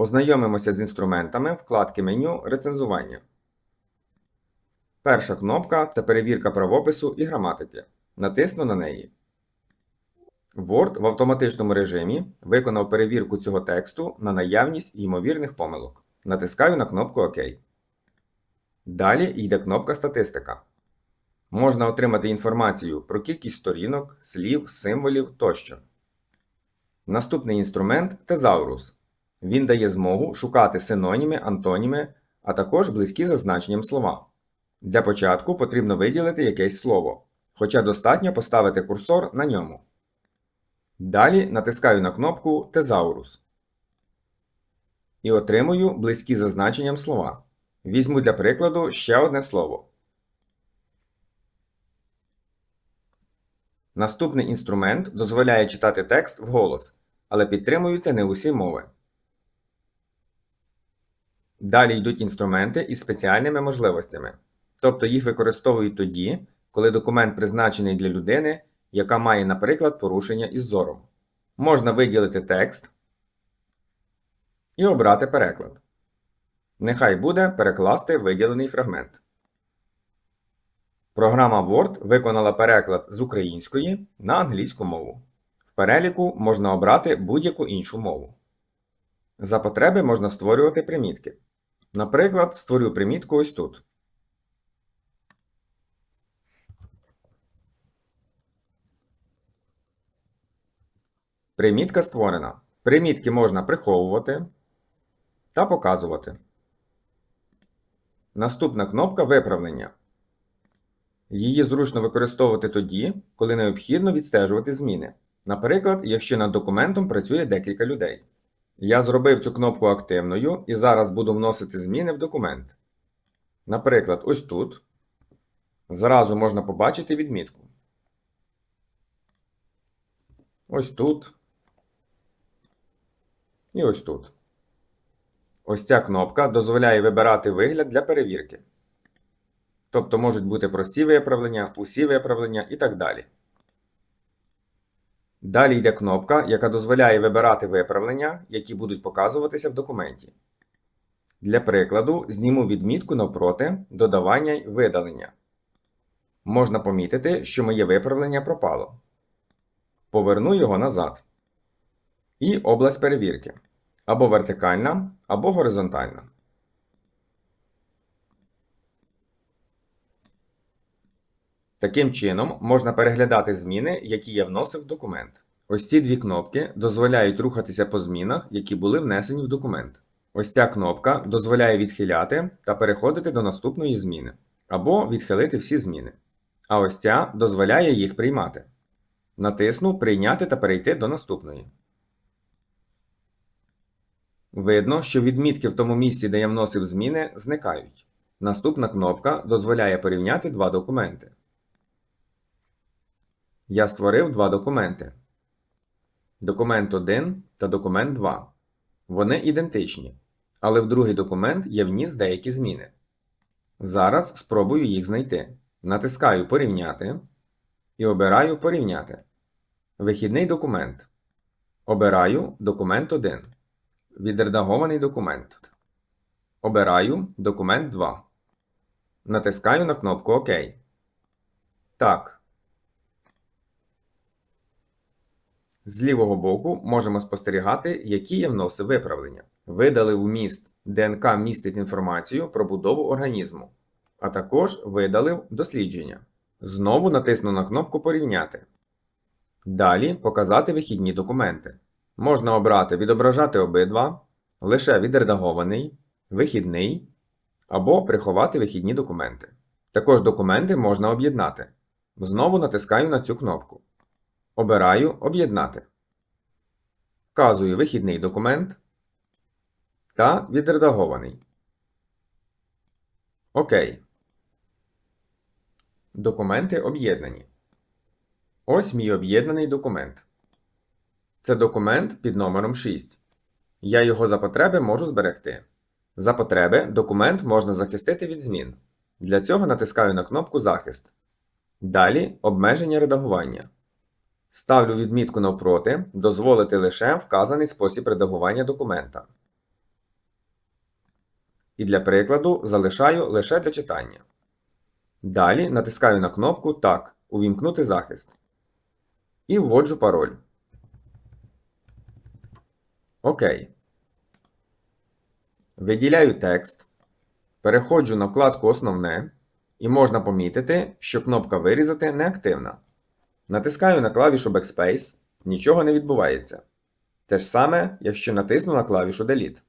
Ознайомимося з інструментами вкладки меню Рецензування. Перша кнопка це перевірка правопису і граматики. Натисну на неї. Word в автоматичному режимі виконав перевірку цього тексту на наявність ймовірних помилок. Натискаю на кнопку ОК. Далі йде кнопка Статистика. Можна отримати інформацію про кількість сторінок, слів, символів тощо. Наступний інструмент тезаурус. Він дає змогу шукати синоніми, антоніми, а також близькі за значенням слова. Для початку потрібно виділити якесь слово, хоча достатньо поставити курсор на ньому. Далі натискаю на кнопку Тезаурус і отримую близькі за значенням слова. Візьму для прикладу ще одне слово. Наступний інструмент дозволяє читати текст вголос, але підтримуються не усі мови. Далі йдуть інструменти із спеціальними можливостями, тобто їх використовують тоді, коли документ призначений для людини, яка має, наприклад, порушення із зором. Можна виділити текст і обрати переклад. Нехай буде перекласти виділений фрагмент. Програма Word виконала переклад з української на англійську мову. В переліку можна обрати будь-яку іншу мову. За потреби можна створювати примітки. Наприклад, створю примітку ось тут. Примітка створена. Примітки можна приховувати та показувати. Наступна кнопка Виправлення. Її зручно використовувати тоді, коли необхідно відстежувати зміни. Наприклад, якщо над документом працює декілька людей. Я зробив цю кнопку активною і зараз буду вносити зміни в документ. Наприклад, ось тут. Зразу можна побачити відмітку. Ось тут. І ось тут. Ось ця кнопка дозволяє вибирати вигляд для перевірки. Тобто можуть бути прості виправлення, усі виправлення і так далі. Далі йде кнопка, яка дозволяє вибирати виправлення, які будуть показуватися в документі. Для прикладу, зніму відмітку навпроти додавання й видалення. Можна помітити, що моє виправлення пропало. Поверну його назад. І область перевірки. Або вертикальна, або горизонтальна. Таким чином, можна переглядати зміни, які я вносив в документ. Ось ці дві кнопки дозволяють рухатися по змінах, які були внесені в документ. Ось ця кнопка дозволяє відхиляти та переходити до наступної зміни, або відхилити всі зміни. А ось ця дозволяє їх приймати. Натисну Прийняти та перейти до наступної. Видно, що відмітки в тому місці, де я вносив зміни, зникають. Наступна кнопка дозволяє порівняти два документи. Я створив два документи. Документ 1 та документ 2. Вони ідентичні, але в другий документ я вніс деякі зміни. Зараз спробую їх знайти. Натискаю Порівняти і обираю Порівняти. Вихідний документ. Обираю документ 1. Відредагований документ. Обираю документ 2. Натискаю на кнопку ОК. Так. З лівого боку можемо спостерігати, які я вносив виправлення. Видалив вміст ДНК містить інформацію про будову організму, а також видалив дослідження. Знову натисну на кнопку Порівняти. Далі показати вихідні документи. Можна обрати відображати обидва, лише відредагований, вихідний або приховати вихідні документи. Також документи можна об'єднати. Знову натискаю на цю кнопку. Обираю Об'єднати. Вказую вихідний документ та відредагований. ОК. Документи об'єднані. Ось мій об'єднаний документ. Це документ під номером 6. Я його за потреби можу зберегти. За потреби документ можна захистити від змін. Для цього натискаю на кнопку Захист. Далі обмеження редагування. Ставлю відмітку навпроти Дозволити лише вказаний спосіб редагування документа. і для прикладу залишаю лише для читання. Далі натискаю на кнопку Так. Увімкнути захист. І вводжу пароль. Окей. Виділяю текст. Переходжу на вкладку Основне і можна помітити, що кнопка Вирізати не активна. Натискаю на клавішу Backspace, нічого не відбувається. Те ж саме, якщо натисну на клавішу Delete.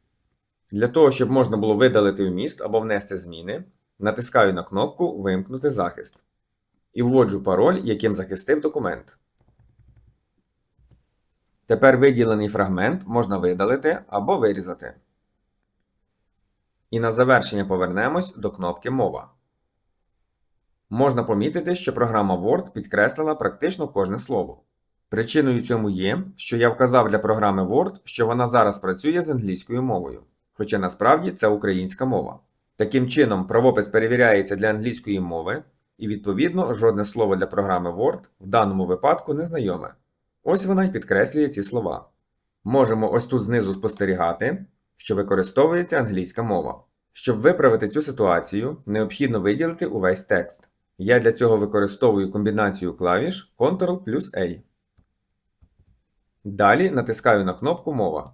Для того, щоб можна було видалити вміст або внести зміни, натискаю на кнопку Вимкнути захист і вводжу пароль, яким захистив документ. Тепер виділений фрагмент можна видалити або вирізати. І на завершення повернемось до кнопки Мова. Можна помітити, що програма Word підкреслила практично кожне слово. Причиною цьому є, що я вказав для програми Word, що вона зараз працює з англійською мовою, хоча насправді це українська мова. Таким чином, правопис перевіряється для англійської мови, і відповідно жодне слово для програми Word в даному випадку не знайоме. Ось вона й підкреслює ці слова. Можемо ось тут знизу спостерігати, що використовується англійська мова. Щоб виправити цю ситуацію, необхідно виділити увесь текст. Я для цього використовую комбінацію клавіш Ctrl плюс A. Далі натискаю на кнопку Мова.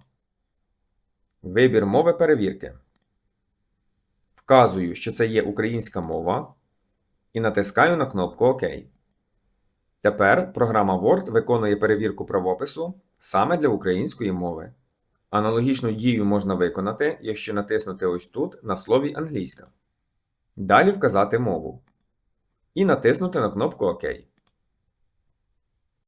Вибір мови перевірки. Вказую, що це є українська мова, і натискаю на кнопку ОК. Тепер програма Word виконує перевірку правопису саме для української мови. Аналогічну дію можна виконати, якщо натиснути ось тут на слові англійська. Далі вказати мову. І натиснути на кнопку ОК.